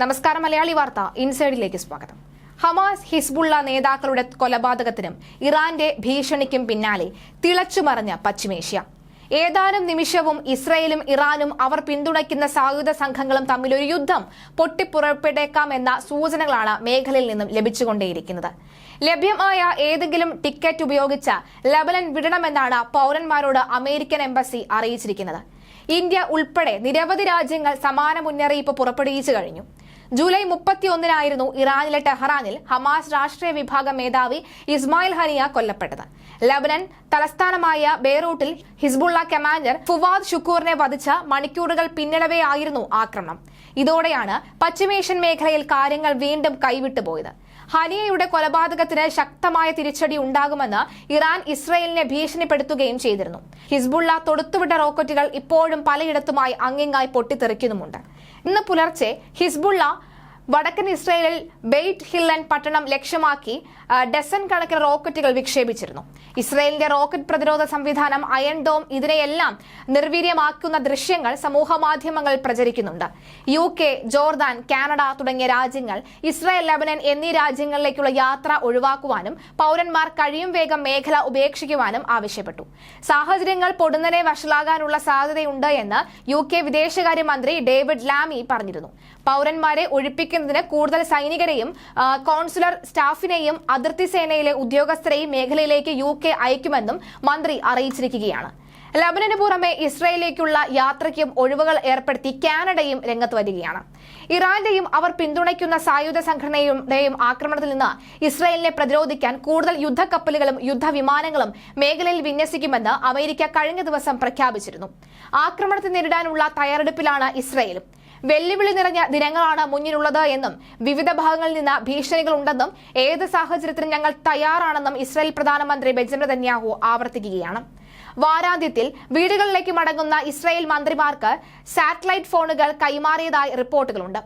നമസ്കാരം മലയാളി വാർത്ത ഇൻസൈഡിലേക്ക് സ്വാഗതം. ഹമാസ് ഹിസ്ബുള്ള നേതാക്കളുടെ കൊലപാതകത്തിനും ഇറാന്റെ ഭീഷണിക്കും പിന്നാലെ തിളച്ചുമറിഞ്ഞ പശ്ചിമേഷ്യ. ഏതാനും നിമിഷവും ഇസ്രയേലും ഇറാനും അവർ പിന്തുണയ്ക്കുന്ന സായുധ സംഘങ്ങളും തമ്മിലൊരു യുദ്ധം യുദ്ധം പൊട്ടിപ്പുറപ്പെട്ടേക്കാമെന്ന സൂചനകളാണ് മേഖലയിൽ നിന്നും ലഭിച്ചുകൊണ്ടേയിരിക്കുന്നത്. ലഭ്യമായ ഏതെങ്കിലും ടിക്കറ്റ് ഉപയോഗിച്ച് ലബനൻ വിടണമെന്നാണ് പൗരന്മാരോട് അമേരിക്കൻ എംബസി അറിയിച്ചിരിക്കുന്നത്. ഇന്ത്യ ഉൾപ്പെടെ നിരവധി രാജ്യങ്ങൾ സമാന മുന്നറിയിപ്പ് പുറപ്പെടുവിച്ചു കഴിഞ്ഞു. ജൂലൈ മുപ്പത്തിയൊന്നിനായിരുന്നു ഇറാനിലെ ടെഹ്റാനിൽ ഹമാസ് രാഷ്ട്രീയ വിഭാഗം മേധാവി ഇസ്മായിൽ ഹനിയ കൊല്ലപ്പെട്ടത്. ലബനൻ തലസ്ഥാനമായ ബെയ്റൂട്ടിൽ ഹിസ്ബുള്ള കമാൻഡർ ഫുവാദ് ഷുക്കൂറിനെ വധിച്ച മണിക്കൂറുകൾ പിന്നിടവേ ആയിരുന്നു ആക്രമണം. ഇതോടെയാണ് പശ്ചിമേഷ്യൻ മേഖലയിൽ കാര്യങ്ങൾ വീണ്ടും കൈവിട്ടുപോയത്. ഹനിയയുടെ കൊലപാതകത്തിന് ശക്തമായ തിരിച്ചടി ഉണ്ടാകുമെന്ന് ഇറാൻ ഇസ്രയേലിനെ ഭീഷണിപ്പെടുത്തുകയും ചെയ്തിരുന്നു. ഹിസ്ബുള്ള തൊടുത്തുവിട്ട റോക്കറ്റുകൾ ഇപ്പോഴും പലയിടത്തുമായി അങ്ങിങ്ങായി പൊട്ടിത്തെറിക്കുന്നുമുണ്ട്. ഇന്ന് പുലർച്ചെ ഹിസ്ബുള്ള വടക്കൻ ഇസ്രയേലിൽ ബെയ്റ്റ് ഹില്ലൻ പട്ടണം ലക്ഷ്യമാക്കി ഡസൻ കണക്കിന് റോക്കറ്റുകൾ വിക്ഷേപിച്ചിരുന്നു. ഇസ്രയേലിന്റെ റോക്കറ്റ് പ്രതിരോധ സംവിധാനം അയൺ ഡോം ഇതിനെയെല്ലാം നിർവീര്യമാക്കുന്ന ദൃശ്യങ്ങൾ സമൂഹ മാധ്യമങ്ങളിൽ പ്രചരിക്കുന്നുണ്ട്. യു കെ ജോർദാൻ കാനഡ തുടങ്ങിയ രാജ്യങ്ങൾ ഇസ്രയേൽ ലബനൻ എന്നീ രാജ്യങ്ങളിലേക്കുള്ള യാത്ര ഒഴിവാക്കുവാനും പൗരന്മാർ കഴിയും വേഗം മേഖല ഉപേക്ഷിക്കുവാനും ആവശ്യപ്പെട്ടു. സാഹചര്യങ്ങൾ പൊടുന്നനെ വഷളാകാനുള്ള സാധ്യതയുണ്ട് എന്ന് യു കെ വിദേശകാര്യമന്ത്രി ഡേവിഡ് ലാമി പറഞ്ഞിരുന്നു. പൗരന്മാരെ ഒഴിപ്പിക്കുന്നതിന് കൂടുതൽ സൈനികരെയും കോൺസുലർ സ്റ്റാഫിനെയും അതിർത്തി സേനയിലെ ഉദ്യോഗസ്ഥരെയും മേഖലയിലേക്ക് യു കെ അയക്കുമെന്നും മന്ത്രി അറിയിച്ചിരിക്കുകയാണ്. ലബനന് പുറമെ ഇസ്രയേലിലേക്കുള്ള യാത്രയ്ക്കും ഒഴിവുകൾ ഏർപ്പെടുത്തി കാനഡയും രംഗത്ത് വരികയാണ്. ഇറാന്റെയും അവർ പിന്തുണയ്ക്കുന്ന സായുധ സംഘടനയുടെയും ആക്രമണത്തിൽ നിന്ന് ഇസ്രയേലിനെ പ്രതിരോധിക്കാൻ കൂടുതൽ യുദ്ധക്കപ്പലുകളും യുദ്ധവിമാനങ്ങളും മേഖലയിൽ വിന്യസിക്കുമെന്ന് അമേരിക്ക കഴിഞ്ഞ ദിവസം പ്രഖ്യാപിച്ചിരുന്നു. ആക്രമണത്തെ നേരിടാനുള്ള തയ്യാറെടുപ്പിലാണ് ഇസ്രയേലും. വെല്ലുവിളി നിറഞ്ഞ ദിനങ്ങളാണ് മുന്നിലുള്ളത് എന്നും വിവിധ ഭാഗങ്ങളിൽ നിന്ന് ഭീഷണികൾ ഉണ്ടെന്നും ഏത് സാഹചര്യത്തിലും ഞങ്ങൾ തയ്യാറാണെന്നും ഇസ്രായേൽ പ്രധാനമന്ത്രി ബെഞ്ചമിൻ നെതന്യാഹു ആവർത്തിക്കുകയാണ്. വാരാന്ത്യത്തിൽ വീടുകളിലേക്ക് മടങ്ങുന്ന ഇസ്രായേൽ മന്ത്രിമാർക്ക് സാറ്റലൈറ്റ് ഫോണുകൾ കൈമാറിയതായി റിപ്പോർട്ടുകളുണ്ട്.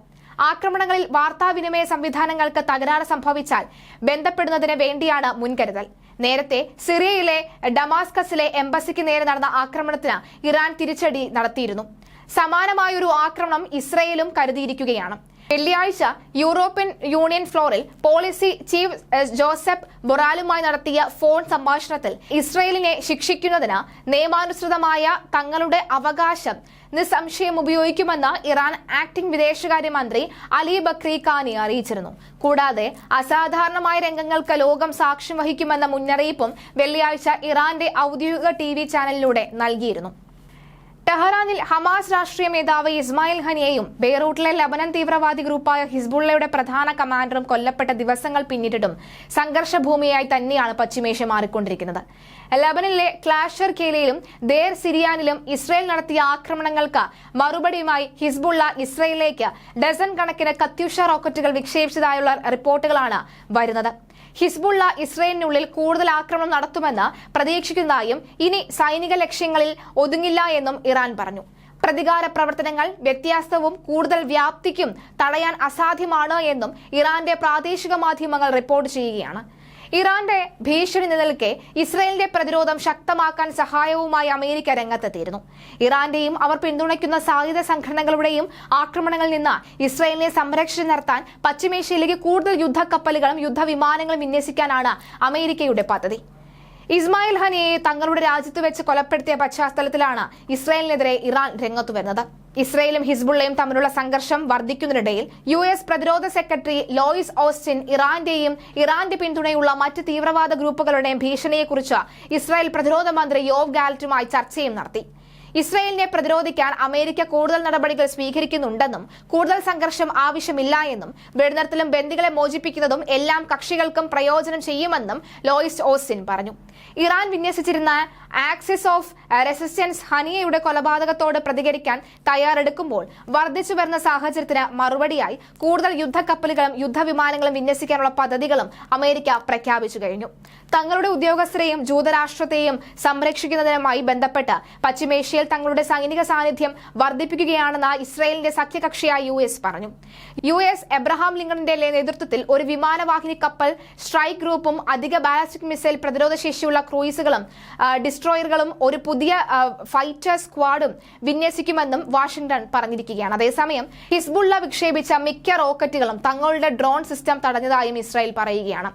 ആക്രമണങ്ങളിൽ വാർത്താവിനിമയ സംവിധാനങ്ങൾക്ക് തകരാറ് സംഭവിച്ചാൽ ബന്ധപ്പെടുന്നതിന് വേണ്ടിയാണ് മുൻകരുതൽ. നേരത്തെ സിറിയയിലെ ഡമാസ്കസിലെ എംബസിക്ക് നേരെ നടന്ന ആക്രമണത്തിന് ഇറാൻ തിരിച്ചടി നടത്തിയിരുന്നു. സമാനമായൊരു ആക്രമണം ഇസ്രയേലും കരുതിയിരിക്കുകയാണ്. വെള്ളിയാഴ്ച യൂറോപ്യൻ യൂണിയൻ ഫ്ലോറിൽ പോളിസി ചീഫ് ജോസഫ് ബൊറാലുമായി നടത്തിയ ഫോൺ സംഭാഷണത്തിൽ ഇസ്രയേലിനെ ശിക്ഷിക്കുന്നതിന് നിയമാനുസൃതമായ തങ്ങളുടെ അവകാശം നിസ്സംശയം ഉപയോഗിക്കുമെന്ന് ഇറാൻ ആക്ടിംഗ് വിദേശകാര്യമന്ത്രി അലി ബക്രി ഖാനി അറിയിച്ചിരുന്നു. കൂടാതെ അസാധാരണമായ രംഗങ്ങൾക്ക് ലോകം സാക്ഷ്യം വഹിക്കുമെന്ന മുന്നറിയിപ്പും വെള്ളിയാഴ്ച ഇറാന്റെ ഔദ്യോഗിക ടി ചാനലിലൂടെ നൽകിയിരുന്നു. ടെഹ്റാനിൽ ഹമാസ് രാഷ്ട്രീയ മേധാവ് ഇസ്മായിൽ ഹനിയെയും ബെയ്റൂട്ടിലെ ലബനൻ തീവ്രവാദി ഗ്രൂപ്പായ ഹിസ്ബുള്ളയുടെ പ്രധാന കമാൻഡറും കൊല്ലപ്പെട്ട ദിവസങ്ങൾ പിന്നിട്ടിട്ടും സംഘർഷഭൂമിയായി തന്നെയാണ് പശ്ചിമേഷ്യ മാറിക്കൊണ്ടിരിക്കുന്നത്. ലബനിലെ ക്ലാഷർ കേലയിലും ദേർ സിരിയാനിലും ഇസ്രയേൽ നടത്തിയ ആക്രമണങ്ങൾക്ക് മറുപടിയുമായി ഹിസ്ബുള്ള ഇസ്രയേലിലേക്ക് ഡസൻ കണക്കിന് കത്യൂഷ റോക്കറ്റുകൾ വിക്ഷേപിച്ചതായുള്ള റിപ്പോർട്ടുകളാണ് വരുന്നത്. ഹിസ്ബുള്ള ഇസ്രയേലിനുള്ളിൽ കൂടുതൽ ആക്രമണം നടത്തുമെന്ന് പ്രതീക്ഷിക്കുന്നതായും ഇനി സൈനിക ലക്ഷ്യങ്ങളിൽ ഒതുങ്ങില്ല എന്നും ഇറാൻ പറഞ്ഞു. പ്രതികാര പ്രവർത്തനങ്ങൾ വ്യത്യാസവും കൂടുതൽ വ്യാപ്തിക്കും തടയാൻ അസാധ്യമാണ് എന്നും ഇറാന്റെ പ്രാദേശിക മാധ്യമങ്ങൾ റിപ്പോർട്ട് ചെയ്യുകയാണ്. ഇറാന്റെ ഭീഷണി നിലനിൽക്കെ ഇസ്രയേലിന്റെ പ്രതിരോധം ശക്തമാക്കാൻ സഹായവുമായി അമേരിക്ക രംഗത്തെത്തിയിരുന്നു. ഇറാന്റെയും അവർ പിന്തുണയ്ക്കുന്ന സായുധ സംഘടനകളുടെയും ആക്രമണങ്ങളിൽ നിന്ന് ഇസ്രയേലിനെ സംരക്ഷിച്ചു നിർത്താൻ പശ്ചിമേഷ്യയിലേക്ക് കൂടുതൽ യുദ്ധക്കപ്പലുകളും യുദ്ധവിമാനങ്ങളും വിന്യസിക്കാനാണ് അമേരിക്കയുടെ പദ്ധതി. ഇസ്മായിൽ ഹനിയെ തങ്ങളുടെ രാജ്യത്ത് വെച്ച് കൊലപ്പെടുത്തിയ പശ്ചാത്തലത്തിലാണ് ഇസ്രായേലിനെതിരെ ഇറാൻ രംഗത്തു വരുന്നത്. ഇസ്രയേലും ഹിസ്ബുള്ളയും തമ്മിലുള്ള സംഘർഷം വർദ്ധിക്കുന്നതിനിടയിൽ യു എസ് പ്രതിരോധ സെക്രട്ടറി ലോയിസ് ഓസ്റ്റിൻ ഇറാന്റെയും ഇറാന്റെ പിന്തുണയുള്ള മറ്റ് തീവ്രവാദ ഗ്രൂപ്പുകളുടെയും ഭീഷണിയെക്കുറിച്ച് ഇസ്രായേൽ പ്രതിരോധ മന്ത്രി യോവ് ഗാലറ്റുമായി ചർച്ചയും നടത്തി. ഇസ്രയേലിനെ പ്രതിരോധിക്കാൻ അമേരിക്ക കൂടുതൽ നടപടികൾ സ്വീകരിക്കുന്നുണ്ടെന്നും കൂടുതൽ സംഘർഷം ആവശ്യമില്ല എന്നും വെടിനിർത്തലും ബന്ദികളെ മോചിപ്പിക്കുന്നതും എല്ലാം കക്ഷികൾക്കും പ്രയോജനം ചെയ്യുമെന്നും ലോയിസ് ഓസ്റ്റിൻ പറഞ്ഞു. ഇറാൻ വിന്യസിച്ചിരുന്ന ആക്സിസ് ഓഫ് റെസിസ്റ്റൻസ് ഹനിയയുടെ കൊലപാതകത്തോട് പ്രതികരിക്കാൻ തയ്യാറെടുക്കുമ്പോൾ വർദ്ധിച്ചു വരുന്ന സാഹചര്യത്തിന് മറുപടിയായി കൂടുതൽ യുദ്ധക്കപ്പലുകളും യുദ്ധവിമാനങ്ങളും വിന്യസിക്കാനുള്ള പദ്ധതികളും അമേരിക്ക പ്രഖ്യാപിച്ചു കഴിഞ്ഞു. തങ്ങളുടെ ഉദ്യോഗസ്ഥരെയും ജൂതരാഷ്ട്രത്തെയും സംരക്ഷിക്കുന്നതിനുമായി ബന്ധപ്പെട്ട് പശ്ചിമേഷ്യ മേഖലയിൽ തങ്ങളുടെ സൈനിക സാന്നിധ്യം വർദ്ധിപ്പിക്കുകയാണെന്ന് ഇസ്രായേലിന്റെ സഖ്യകക്ഷിയായ യു എസ് പറഞ്ഞു. യു എസ് എബ്രഹാം ലിങ്കണിന്റെ നേതൃത്വത്തിൽ ഒരു വിമാനവാഹിനി കപ്പൽ സ്ട്രൈക്ക് ഗ്രൂപ്പും അധിക ബാലിസ്റ്റിക് മിസൈൽ പ്രതിരോധ ശേഷിയുള്ള ക്രൂയിസുകളും ഡിസ്ട്രോയറുകളും ഒരു പുതിയ ഫൈറ്റർ സ്ക്വാഡും വിന്യസിക്കുമെന്നും വാഷിംഗ്ടൺ പറഞ്ഞിരിക്കുകയാണ്. അതേസമയം ഹിസ്ബുള്ള വിക്ഷേപിച്ച മിക്ക റോക്കറ്റുകളും തങ്ങളുടെ ഡ്രോൺ സിസ്റ്റം തടഞ്ഞതായും ഇസ്രായേൽ പറയുകയാണ്.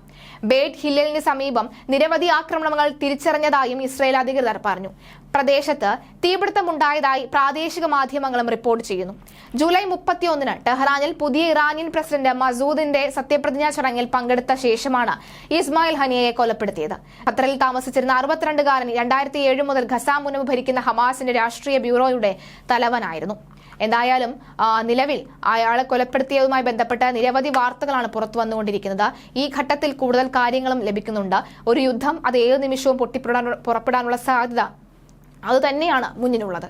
ബേഡ് ഹില്ലലിന് സമീപം നിരവധി ആക്രമണങ്ങൾ തിരിച്ചറിഞ്ഞതായും ഇസ്രായേൽ അധികൃതർ പറഞ്ഞു. പ്രദേശത്ത് തീപിടുത്തമുണ്ടായതായി പ്രാദേശിക മാധ്യമങ്ങളും റിപ്പോർട്ട് ചെയ്യുന്നു. ജൂലൈ മുപ്പത്തിയൊന്നിന് ടെഹ്റാനിൽ പുതിയ ഇറാനിയൻ പ്രസിഡന്റ് മസൂദിന്റെ സത്യപ്രതിജ്ഞാ ചടങ്ങിൽ പങ്കെടുത്ത ശേഷമാണ് ഇസ്മായിൽ ഹനിയയെ കൊലപ്പെടുത്തിയത്. ഖത്തറിൽ താമസിച്ചിരുന്ന അറുപത്തിരണ്ടുകാരൻ രണ്ടായിരത്തി ഏഴ് മുതൽ ഖസാം മുനവ് ഭരിക്കുന്ന ഹമാസിന്റെ രാഷ്ട്രീയ ബ്യൂറോയുടെ തലവനായിരുന്നു. എന്തായാലും നിലവിൽ അയാളെ കൊലപ്പെടുത്തിയതുമായി ബന്ധപ്പെട്ട നിരവധി വാർത്തകളാണ് പുറത്തു വന്നുകൊണ്ടിരിക്കുന്നത്. ഈ ഘട്ടത്തിൽ കൂടുതൽ കാര്യങ്ങളും ലഭിക്കുന്നുണ്ട്. ഒരു യുദ്ധം അത് ഏത് നിമിഷവും പൊട്ടിപ്പെടാൻ പുറപ്പെടാനുള്ള സാധ്യത അത് തന്നെയാണ് മുന്നിലുള്ളത്.